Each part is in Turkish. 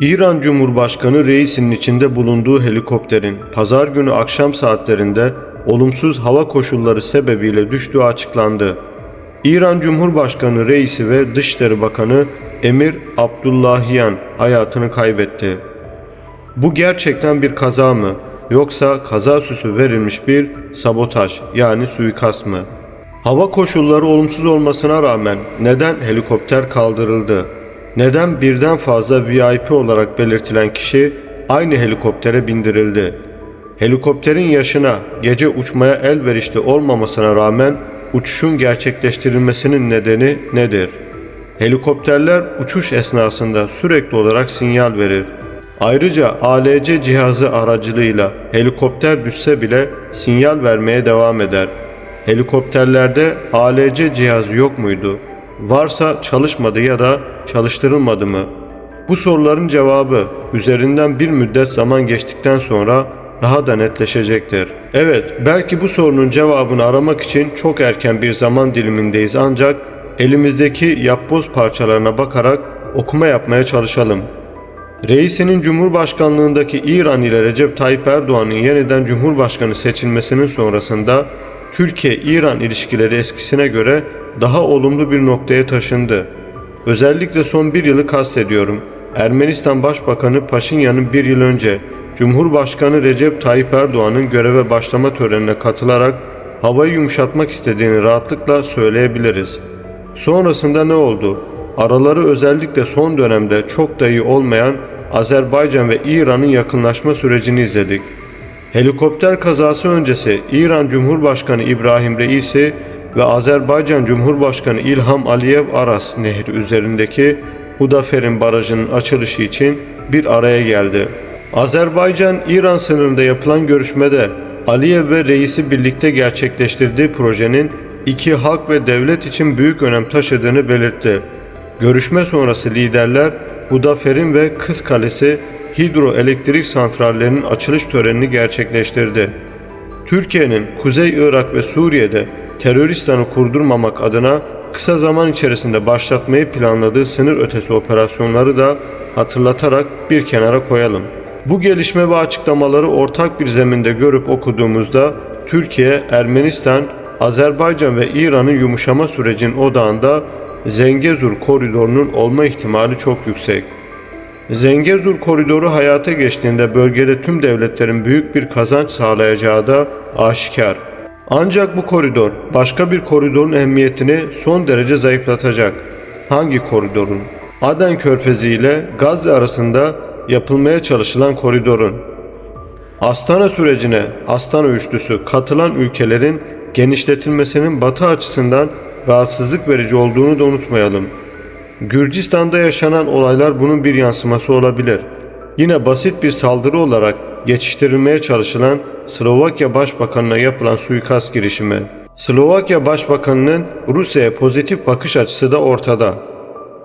İran Cumhurbaşkanı reisinin içinde bulunduğu helikopterin pazar günü akşam saatlerinde olumsuz hava koşulları sebebiyle düştüğü açıklandı. İran Cumhurbaşkanı reisi ve Dışişleri Bakanı Emir Abdullahian hayatını kaybetti. Bu gerçekten bir kaza mı yoksa kaza süsü verilmiş bir sabotaj yani suikast mı? Hava koşulları olumsuz olmasına rağmen neden helikopter kaldırıldı? Neden birden fazla VIP olarak belirtilen kişi aynı helikoptere bindirildi? Helikopterin yaşına gece uçmaya elverişli olmamasına rağmen uçuşun gerçekleştirilmesinin nedeni nedir? Helikopterler uçuş esnasında sürekli olarak sinyal verir. Ayrıca ALC cihazı aracılığıyla helikopter düşse bile sinyal vermeye devam eder. Helikopterlerde ALC cihazı yok muydu? Varsa çalışmadı ya da çalıştırılmadı mı? Bu soruların cevabı üzerinden bir müddet zaman geçtikten sonra daha da netleşecektir. Evet, belki bu sorunun cevabını aramak için çok erken bir zaman dilimindeyiz ancak elimizdeki yapboz parçalarına bakarak okuma yapmaya çalışalım. Reisinin Cumhurbaşkanlığındaki İran ile Recep Tayyip Erdoğan'ın yeniden Cumhurbaşkanı seçilmesinin sonrasında Türkiye-İran ilişkileri eskisine göre daha olumlu bir noktaya taşındı. Özellikle son bir yılı kastediyorum. Ermenistan Başbakanı Paşinyan'ın bir yıl önce Cumhurbaşkanı Recep Tayyip Erdoğan'ın göreve başlama törenine katılarak havayı yumuşatmak istediğini rahatlıkla söyleyebiliriz. Sonrasında ne oldu? Araları özellikle son dönemde çok da iyi olmayan Azerbaycan ve İran'ın yakınlaşma sürecini izledik. Helikopter kazası öncesi İran Cumhurbaşkanı İbrahim Reisi ve Azerbaycan Cumhurbaşkanı İlham Aliyev Aras Nehri üzerindeki Hudaferin Barajı'nın açılışı için bir araya geldi. Azerbaycan-İran sınırında yapılan görüşmede Aliyev ve Reis'i birlikte gerçekleştirdiği projenin iki halk ve devlet için büyük önem taşıdığını belirtti. Görüşme sonrası liderler Hudaferin ve Kız Kalesi hidroelektrik santrallerinin açılış törenini gerçekleştirdi. Türkiye'nin Kuzey Irak ve Suriye'de teröristanı kurdurmamak adına kısa zaman içerisinde başlatmayı planladığı sınır ötesi operasyonları da hatırlatarak bir kenara koyalım. Bu gelişme ve açıklamaları ortak bir zeminde görüp okuduğumuzda Türkiye, Ermenistan, Azerbaycan ve İran'ın yumuşama sürecinin odağında Zengezur koridorunun olma ihtimali çok yüksek. Zengezur koridoru hayata geçtiğinde bölgede tüm devletlerin büyük bir kazanç sağlayacağı da aşikar. Ancak bu koridor başka bir koridorun ehemmiyetini son derece zayıflatacak. Hangi koridorun? Aden Körfezi ile Gazze arasında yapılmaya çalışılan koridorun. Astana sürecine Astana üçlüsü katılan ülkelerin genişletilmesinin batı açısından rahatsızlık verici olduğunu da unutmayalım. Gürcistan'da yaşanan olaylar bunun bir yansıması olabilir. Yine basit bir saldırı olarak geçiştirilmeye çalışılan Slovakya Başbakanı'na yapılan suikast girişimi. Slovakya Başbakanı'nın Rusya'ya pozitif bakış açısı da ortada.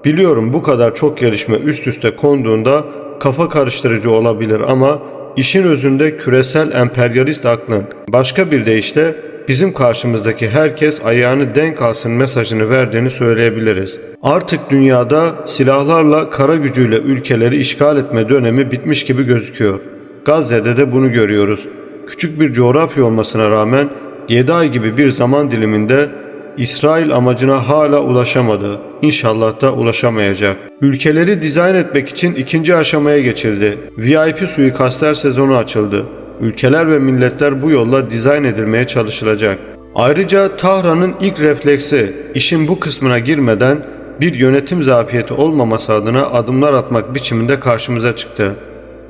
Biliyorum bu kadar çok gelişme üst üste konduğunda kafa karıştırıcı olabilir ama işin özünde küresel emperyalist aklın başka bir deyişle bizim karşımızdaki herkes ayağını denk alsın mesajını verdiğini söyleyebiliriz. Artık dünyada silahlarla kara gücüyle ülkeleri işgal etme dönemi bitmiş gibi gözüküyor. Gazze'de de bunu görüyoruz. Küçük bir coğrafya olmasına rağmen 7 ay gibi bir zaman diliminde İsrail amacına hala ulaşamadı. İnşallah da ulaşamayacak. Ülkeleri dizayn etmek için ikinci aşamaya geçildi. VIP suikastler sezonu açıldı. Ülkeler ve milletler bu yolla dizayn edilmeye çalışılacak. Ayrıca Tahran'ın ilk refleksi işin bu kısmına girmeden bir yönetim zafiyeti olmaması adına adımlar atmak biçiminde karşımıza çıktı.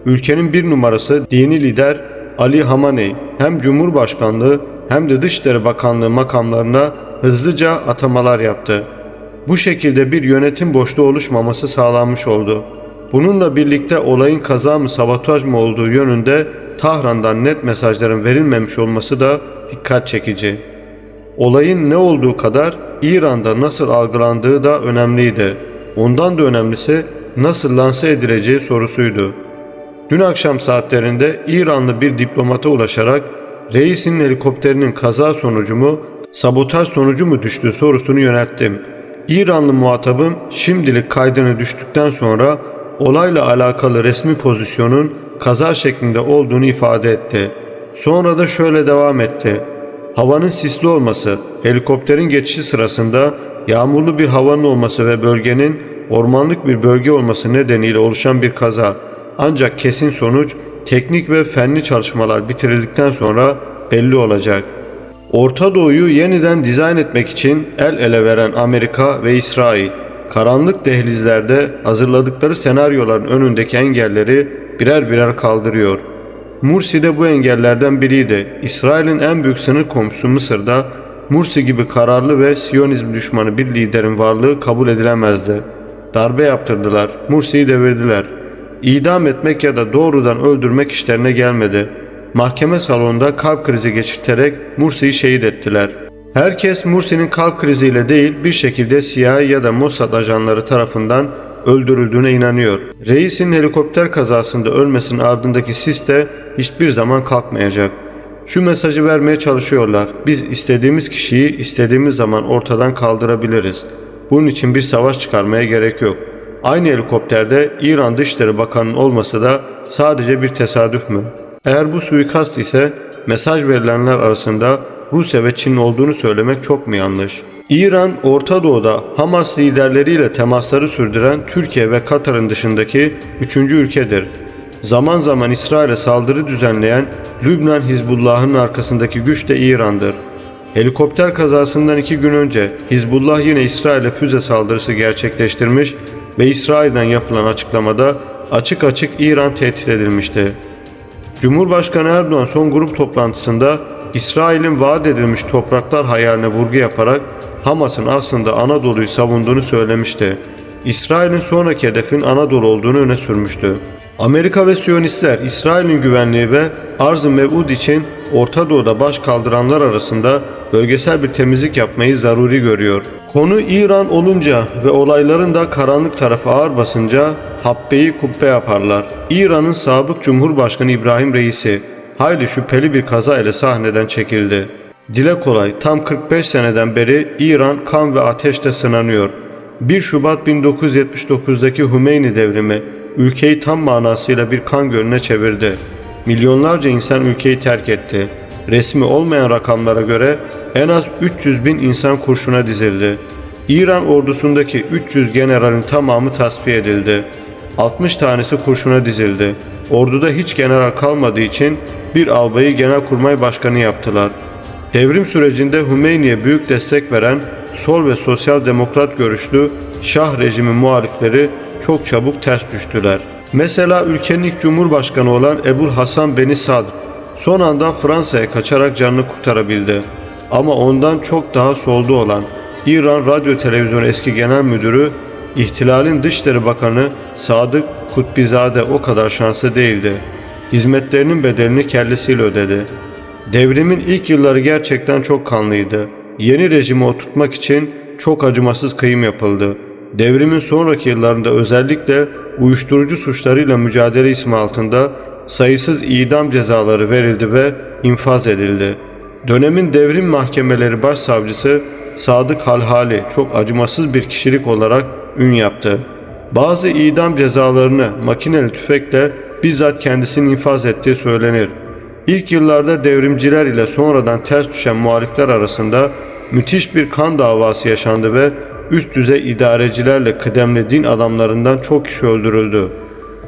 Ülkenin bir numarası dini lider Ali Hamaney hem Cumhurbaşkanlığı hem de Dışişleri Bakanlığı makamlarına hızlıca atamalar yaptı. Bu şekilde bir yönetim boşluğu oluşmaması sağlanmış oldu. Bununla birlikte olayın kaza mı sabotaj mı olduğu yönünde Tahran'dan net mesajların verilmemiş olması da dikkat çekici. Olayın ne olduğu kadar İran'da nasıl algılandığı da önemliydi. Ondan da önemlisi nasıl lanse edileceği sorusuydu. Dün akşam saatlerinde İranlı bir diplomata ulaşarak reisin helikopterinin kaza sonucu mu, sabotaj sonucu mu düştüğü sorusunu yönelttim. İranlı muhatabım şimdilik kaydını düştükten sonra olayla alakalı resmi pozisyonun kaza şeklinde olduğunu ifade etti. Sonra da şöyle devam etti. Havanın sisli olması, helikopterin geçişi sırasında yağmurlu bir havanın olması ve bölgenin ormanlık bir bölge olması nedeniyle oluşan bir kaza. Ancak kesin sonuç teknik ve fenli çalışmalar bitirildikten sonra belli olacak. Orta Doğu'yu yeniden dizayn etmek için el ele veren Amerika ve İsrail, karanlık dehlizlerde hazırladıkları senaryoların önündeki engelleri birer birer kaldırıyor. Mursi de bu engellerden biriydi. İsrail'in en büyük sınır komşusu Mısır'da Mursi gibi kararlı ve Siyonizm düşmanı bir liderin varlığı kabul edilemezdi. Darbe yaptırdılar, Mursi'yi devirdiler. İdam etmek ya da doğrudan öldürmek işlerine gelmedi. Mahkeme salonunda kalp krizi geçirterek Mursi'yi şehit ettiler. Herkes Mursi'nin kalp kriziyle değil bir şekilde CIA ya da Mossad ajanları tarafından öldürüldüğüne inanıyor. Reisin helikopter kazasında ölmesinin ardındaki sis de hiçbir zaman kalkmayacak. Şu mesajı vermeye çalışıyorlar. Biz istediğimiz kişiyi istediğimiz zaman ortadan kaldırabiliriz. Bunun için bir savaş çıkarmaya gerek yok. Aynı helikopterde İran Dışişleri Bakanı'nın olması da sadece bir tesadüf mü? Eğer bu suikast ise mesaj verilenler arasında Rusya ve Çin olduğunu söylemek çok mu yanlış? İran, Orta Doğu'da Hamas liderleriyle temasları sürdüren Türkiye ve Katar'ın dışındaki üçüncü ülkedir. Zaman zaman İsrail'e saldırı düzenleyen Lübnan Hizbullah'ın arkasındaki güç de İran'dır. Helikopter kazasından iki gün önce Hizbullah yine İsrail'e füze saldırısı gerçekleştirmiş ve İsrail'den yapılan açıklamada açık açık İran tehdit edilmişti. Cumhurbaşkanı Erdoğan son grup toplantısında İsrail'in vaat edilmiş topraklar hayaline vurgu yaparak Hamas'ın aslında Anadolu'yu savunduğunu söylemişti. İsrail'in sonraki hedefin Anadolu olduğunu öne sürmüştü. Amerika ve Siyonistler İsrail'in güvenliği ve arz-ı mev'ud için Orta Doğu'da baş kaldıranlar arasında bölgesel bir temizlik yapmayı zaruri görüyor. Konu İran olunca ve olayların da karanlık tarafı ağır basınca habbeyi kubbe yaparlar. İran'ın sabık Cumhurbaşkanı İbrahim Reisi hayli şüpheli bir kaza ile sahneden çekildi. Dile kolay tam 45 seneden beri İran kan ve ateşle sınanıyor. 1 Şubat 1979'daki Hümeyni devrimi ülkeyi tam manasıyla bir kan gölüne çevirdi. Milyonlarca insan ülkeyi terk etti. Resmi olmayan rakamlara göre en az 300 bin insan kurşuna dizildi. İran ordusundaki 300 generalin tamamı tasfiye edildi. 60 tanesi kurşuna dizildi. Orduda hiç general kalmadığı için bir albayı genelkurmay başkanı yaptılar. Devrim sürecinde Hümeyni'ye büyük destek veren sol ve sosyal demokrat görüşlü Şah rejimi muhalifleri çok çabuk ters düştüler. Mesela ülkenin ilk cumhurbaşkanı olan Ebul Hasan Beni Sadr son anda Fransa'ya kaçarak canını kurtarabildi. Ama ondan çok daha soldu olan İran Radyo Televizyon eski genel müdürü İhtilalin Dışişleri Bakanı Sadık Kutbizade o kadar şanslı değildi. Hizmetlerinin bedelini kellesiyle ödedi. Devrimin ilk yılları gerçekten çok kanlıydı. Yeni rejimi oturtmak için çok acımasız kıyım yapıldı. Devrimin sonraki yıllarında özellikle uyuşturucu suçlarıyla mücadele ismi altında sayısız idam cezaları verildi ve infaz edildi. Dönemin devrim mahkemeleri başsavcısı Sadık Halhali çok acımasız bir kişilik olarak ün yaptı. Bazı idam cezalarını makineli tüfekle bizzat kendisinin infaz ettiği söylenir. İlk yıllarda devrimciler ile sonradan ters düşen muhalifler arasında müthiş bir kan davası yaşandı ve üst düzey idarecilerle kıdemli din adamlarından çok kişi öldürüldü.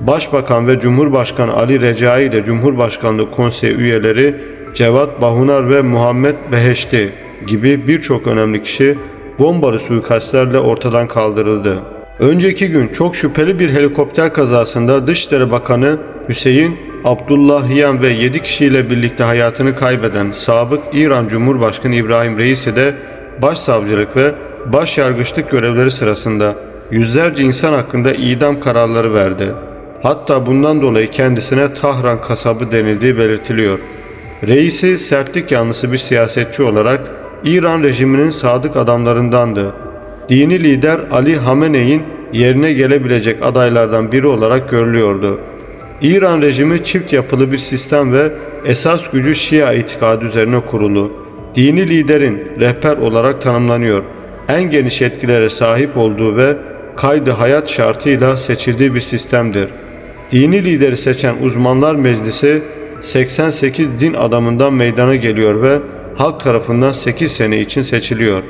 Başbakan ve Cumhurbaşkanı Ali Recai ile Cumhurbaşkanlığı Konseyi üyeleri Cevat Bahunar ve Muhammed Beheşti gibi birçok önemli kişi bombalı suikastlerle ortadan kaldırıldı. Önceki gün çok şüpheli bir helikopter kazasında Dışişleri Bakanı Hüseyin Abdullahiyan ve 7 kişiyle birlikte hayatını kaybeden sabık İran Cumhurbaşkanı İbrahim Reisi de başsavcılık ve başyargıçlık görevleri sırasında yüzlerce insan hakkında idam kararları verdi. Hatta bundan dolayı kendisine Tahran kasabı denildiği belirtiliyor. Reisi sertlik yanlısı bir siyasetçi olarak İran rejiminin sadık adamlarındandı. Dini lider Ali Hamene'in yerine gelebilecek adaylardan biri olarak görülüyordu. İran rejimi çift yapılı bir sistem ve esas gücü Şia itikadı üzerine kurulu. Dini liderin rehber olarak tanımlanıyor. En geniş yetkilere sahip olduğu ve kaydı hayat şartıyla seçildiği bir sistemdir. Dini lideri seçen uzmanlar meclisi 88 din adamından meydana geliyor ve halk tarafından 8 sene için seçiliyor.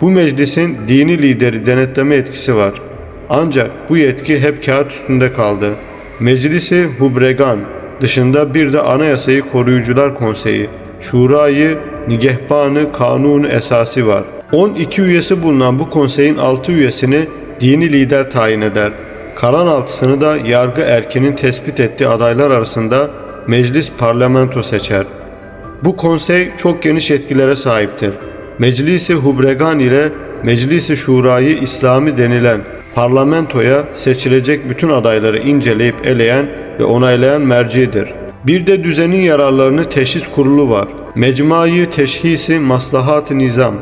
Bu meclisin dini lideri denetleme etkisi var. Ancak bu yetki hep kağıt üstünde kaldı. Meclisi Hubregan dışında bir de Anayasayı Koruyucular Konseyi, Şurayı Nigehbanı Kanunu Esası var. 12 üyesi bulunan bu konseyin 6 üyesini dini lider tayin eder. Kalan altısını da yargı erkinin tespit ettiği adaylar arasında meclis parlamento seçer. Bu konsey çok geniş etkilere sahiptir. Meclisi Hubregan ile Meclisi Şurayı İslami denilen parlamentoya seçilecek bütün adayları inceleyip eleyen ve onaylayan mercidir. Bir de düzenin yararlarını teşhis kurulu var. Mecmuayı Teşhisi Maslahat-ı Nizam.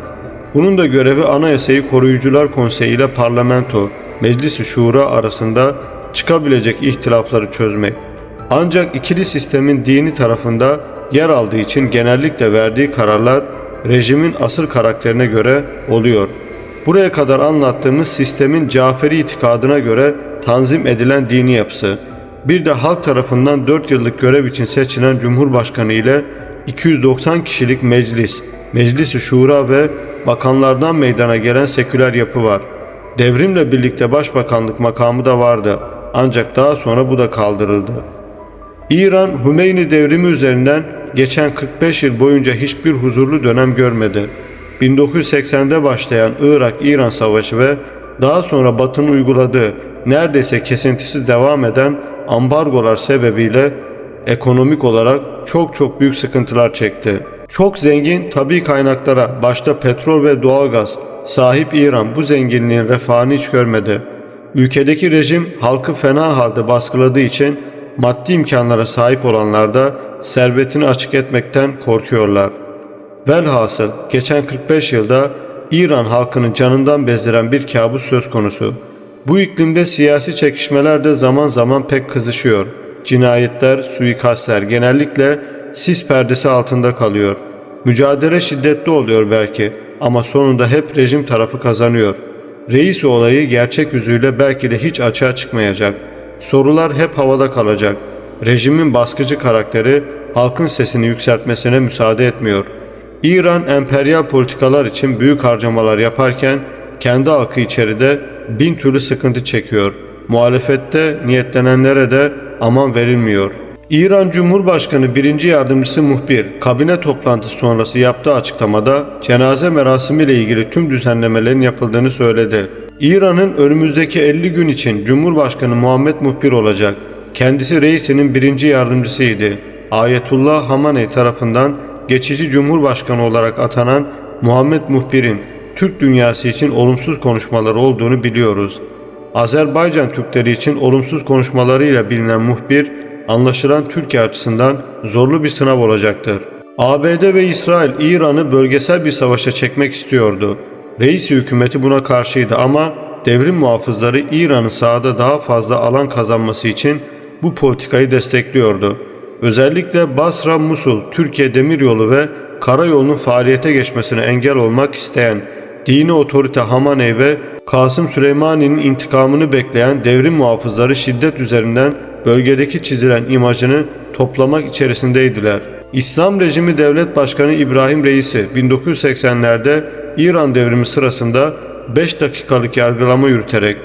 Bunun da görevi Anayasayı Koruyucular Konseyi ile parlamento, Meclisi Şura arasında çıkabilecek ihtilafları çözmek. Ancak ikili sistemin dini tarafında yer aldığı için genellikle verdiği kararlar rejimin asır karakterine göre oluyor. Buraya kadar anlattığımız sistemin Caferi itikadına göre tanzim edilen dini yapısı. Bir de halk tarafından 4 yıllık görev için seçilen Cumhurbaşkanı ile 290 kişilik meclis, Meclisi Şura ve bakanlardan meydana gelen seküler yapı var. Devrimle birlikte başbakanlık makamı da vardı. Ancak daha sonra bu da kaldırıldı. İran Hümeyni devrimi üzerinden geçen 45 yıl boyunca hiçbir huzurlu dönem görmedi. 1980'de başlayan Irak-İran savaşı ve daha sonra Batı'nın uyguladığı neredeyse kesintisiz devam eden ambargolar sebebiyle ekonomik olarak çok çok büyük sıkıntılar çekti. Çok zengin tabi kaynaklara başta petrol ve doğalgaz sahip İran bu zenginliğin refahını hiç görmedi. Ülkedeki rejim halkı fena halde baskıladığı için maddi imkanlara sahip olanlar da servetini açık etmekten korkuyorlar. Velhasıl geçen 45 yılda İran halkını canından bezdiren bir kabus söz konusu. Bu iklimde siyasi çekişmeler de zaman zaman pek kızışıyor. Cinayetler, suikastler genellikle sis perdesi altında kalıyor. Mücadele şiddetli oluyor belki ama sonunda hep rejim tarafı kazanıyor. Reis olayı gerçek yüzüyle belki de hiç açığa çıkmayacak. Sorular hep havada kalacak. Rejimin baskıcı karakteri halkın sesini yükseltmesine müsaade etmiyor. İran emperyal politikalar için büyük harcamalar yaparken kendi halkı içeride bin türlü sıkıntı çekiyor. Muhalefette niyetlenenlere de aman verilmiyor. İran Cumhurbaşkanı 1. Yardımcısı Muhbir, kabine toplantısı sonrası yaptığı açıklamada cenaze merasimiyle ilgili tüm düzenlemelerin yapıldığını söyledi. İran'ın önümüzdeki 50 gün için Cumhurbaşkanı Muhammed Muhbir olacak. Kendisi reisinin birinci yardımcısıydı. Ayetullah Hamaney tarafından geçici Cumhurbaşkanı olarak atanan Muhammed Muhbir'in Türk dünyası için olumsuz konuşmaları olduğunu biliyoruz. Azerbaycan Türkleri için olumsuz konuşmalarıyla bilinen muhbir, anlaşılan Türkiye açısından zorlu bir sınav olacaktır. ABD ve İsrail İran'ı bölgesel bir savaşa çekmek istiyordu. Reisi hükümeti buna karşıydı ama devrim muhafızları İran'ın sahada daha fazla alan kazanması için bu politikayı destekliyordu. Özellikle Basra, Musul, Türkiye Demiryolu ve Karayolu'nun faaliyete geçmesine engel olmak isteyen dini otorite Hamaney ve Kasım Süleymani'nin intikamını bekleyen devrim muhafızları şiddet üzerinden bölgedeki çizilen imajını toplamak içerisindeydiler. İslam rejimi devlet başkanı İbrahim Reisi 1980'lerde İran devrimi sırasında 5 dakikalık yargılama yürüterek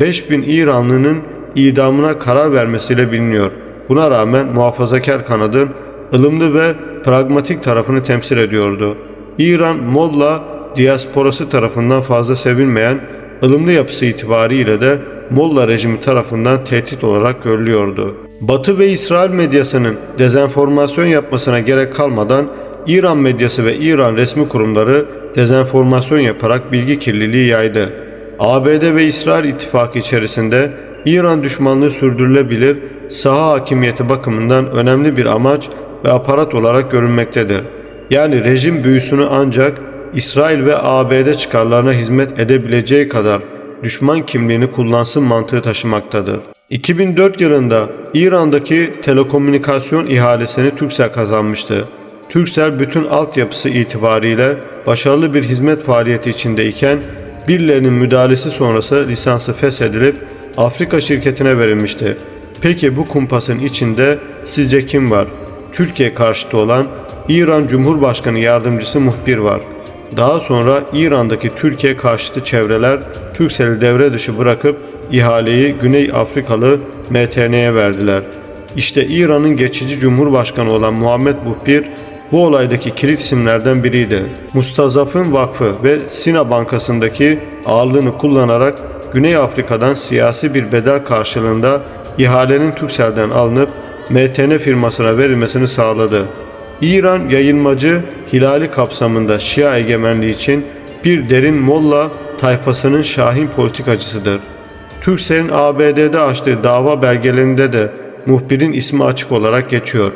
5000 İranlının idamına karar vermesiyle biliniyor. Buna rağmen muhafazakar kanadın ılımlı ve pragmatik tarafını temsil ediyordu. İran, Molla, diasporası tarafından fazla sevilmeyen ılımlı yapısı itibariyle de Molla rejimi tarafından tehdit olarak görülüyordu. Batı ve İsrail medyasının dezenformasyon yapmasına gerek kalmadan İran medyası ve İran resmi kurumları dezenformasyon yaparak bilgi kirliliği yaydı. ABD ve İsrail ittifakı içerisinde İran düşmanlığı sürdürülebilir, saha hakimiyeti bakımından önemli bir amaç ve aparat olarak görülmektedir. Yani rejim büyüsünü ancak İsrail ve ABD çıkarlarına hizmet edebileceği kadar düşman kimliğini kullansın mantığı taşımaktadır. 2004 yılında İran'daki telekomünikasyon ihalesini Turkcell kazanmıştı. Turkcell bütün altyapısı itibariyle başarılı bir hizmet faaliyeti içindeyken birilerinin müdahalesi sonrası lisansı feshedilip Afrika şirketine verilmişti. Peki bu kumpasın içinde sizce kim var? Türkiye karşıtı olan İran Cumhurbaşkanı Yardımcısı muhbir var. Daha sonra İran'daki Türkiye karşıtı çevreler Türksel'i devre dışı bırakıp ihaleyi Güney Afrikalı MTN'ye verdiler. İşte İran'ın geçici cumhurbaşkanı olan Muhammed Muhbir bu olaydaki kilit isimlerden biriydi. Mustazaf'ın Vakfı ve Sina Bankası'ndaki ağırlığını kullanarak Güney Afrika'dan siyasi bir bedel karşılığında ihalenin Turkcell'den alınıp MTN firmasına verilmesini sağladı. İran yayılmacı hilali kapsamında Şia egemenliği için bir derin Molla tayfasının şahin politikacısıdır. Turkcell'in ABD'de açtığı dava belgelerinde de muhbirin ismi açık olarak geçiyor.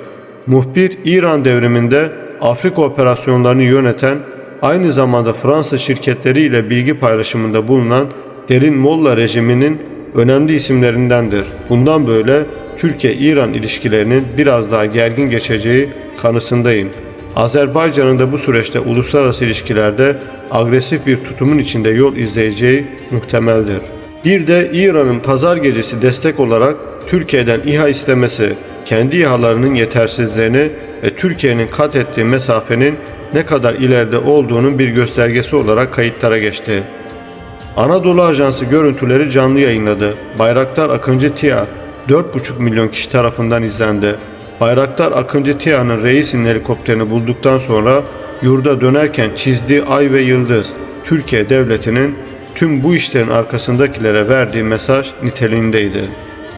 Muhbir İran devriminde Afrika operasyonlarını yöneten, aynı zamanda Fransa şirketleriyle bilgi paylaşımında bulunan Derin Molla rejiminin önemli isimlerindendir. Bundan böyle Türkiye-İran ilişkilerinin biraz daha gergin geçeceği kanısındayım. Azerbaycan'ın da bu süreçte uluslararası ilişkilerde agresif bir tutumun içinde yol izleyeceği muhtemeldir. Bir de İran'ın pazar gecesi destek olarak Türkiye'den İHA istemesi, kendi İHA'larının yetersizliğini ve Türkiye'nin kat ettiği mesafenin ne kadar ileride olduğunun bir göstergesi olarak kayıtlara geçti. Anadolu Ajansı görüntüleri canlı yayınladı. Bayraktar Akıncı TİA 4,5 milyon kişi tarafından izlendi. Bayraktar Akıncı TİA'nın reisinin helikopterini bulduktan sonra yurda dönerken çizdiği ay ve yıldız Türkiye Devleti'nin tüm bu işlerin arkasındakilere verdiği mesaj niteliğindeydi.